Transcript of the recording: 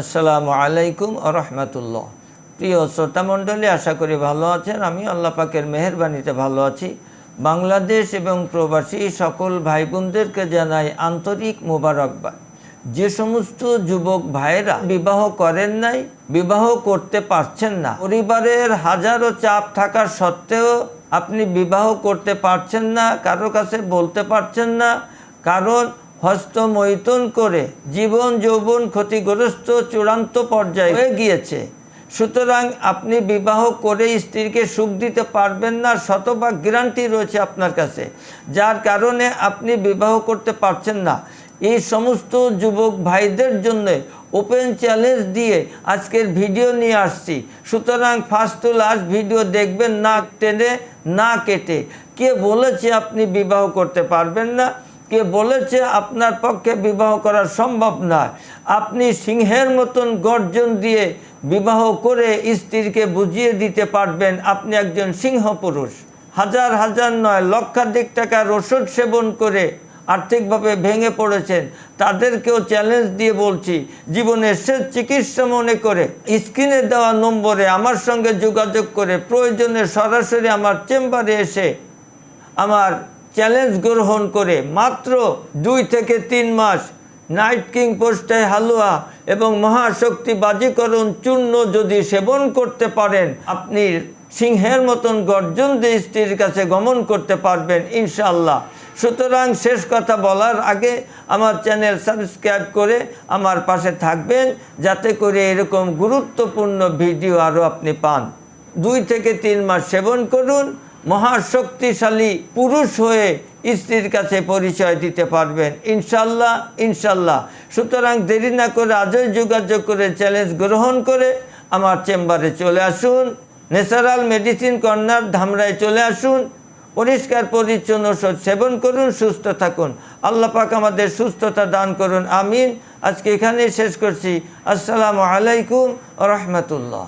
আসসালামু আলাইকুম রহমতুল্লাহ। প্রিয় শ্রোতামণ্ডলী আশা করি ভালো আছেন। আমি আল্লাহ পাকের মেহরবানিতে ভালো আছি। বাংলাদেশ এবং প্রবাসী সকল ভাই বোনদেরকে জানাই আন্তরিক মোবারকবাদ। যে সমস্ত যুবক ভাইয়েরা বিবাহ করেন নাই, বিবাহ করতে পারছেন না, পরিবারের হাজারো চাপ থাকা সত্ত্বেও আপনি বিবাহ করতে পারছেন না, কারও কাছে বলতে পারছেন না, কারণ হস্তমৈথুন করে জীবন যৌবন ক্ষতিগ্রস্ত চূড়ান্ত পর্যায়ে হয়ে গিয়েছে। সুতরাং আপনি বিবাহ করে স্ত্রীকে সুখ দিতে পারবেন না, শতভাগ গ্যারান্টি রয়েছে আপনার কাছে। যার কারণে আপনি বিবাহ করতে পারছেন না। এই সমস্ত যুবক ভাইদের জন্য ওপেন চ্যালেঞ্জ দিয়ে আজকের ভিডিও নিয়ে আসছি। সুতরাং ফার্স্ট টু লাস্ট ভিডিও দেখবেন না টেনে, না কেটে। কে বলেছে আপনি বিবাহ করতে পারবেন না? কে বলেছে আপনার পক্ষে বিবাহ করা সম্ভব নয়? আপনি সিংহের মতন গর্জন দিয়ে বিবাহ করে স্ত্রীকে বুঝিয়ে দিতে পারবেন আপনি একজন সিংহ পুরুষ। হাজার হাজার নয়, লক্ষাধিক টাকার ওষুধ সেবন করে আর্থিকভাবে ভেঙে পড়েছেন। তাদেরকেও চ্যালেঞ্জ দিয়ে বলছি, জীবনের শেষ চিকিৎসা মনে করে স্ক্রিনে দেওয়া নম্বরে আমার সঙ্গে যোগাযোগ করে, প্রয়োজনে সরাসরি আমার চেম্বারে এসে আমার চ্যালেঞ্জ গ্রহণ করে মাত্র দুই থেকে তিন মাস নাইট কিং পোস্টে হালুয়া এবং মহাশক্তি বাজিকরণ চূর্ণ যদি সেবন করতে পারেন, আপনি সিংহের মতন গর্জন দিয়ে স্ত্রীর কাছে গমন করতে পারবেন ইনশাল্লাহ সুতরাং শেষ কথা বলার আগে আমার চ্যানেল সাবস্ক্রাইব করে আমার পাশে থাকবেন, যাতে করে এরকম গুরুত্বপূর্ণ ভিডিও আরও আপনি পান। দুই থেকে তিন মাস সেবন করুন মহাশক্তিশালী পুরুষ হয়ে স্ত্রীর কাছে পরিচয় দিতে পারবেন। ইনশাল্লাহ ইনশাল্লাহ। সুতরাং দেরি না করে আজই যোগাযোগ করে চ্যালেঞ্জ গ্রহণ করে আমার চেম্বারে চলে আসুন। ন্যাচারাল মেডিসিন কর্নার ধামরায় চলে আসুন। পরিষ্কার, পরিচ্ছন্ন ওষুধ সেবন করুন, সুস্থ থাকুন। আল্লাহ পাক আমাদের সুস্থতা দান করুন। আমিন। আজকে এখানেই শেষ করছি। আসসালামু আলাইকুম রহমতুল্লাহ।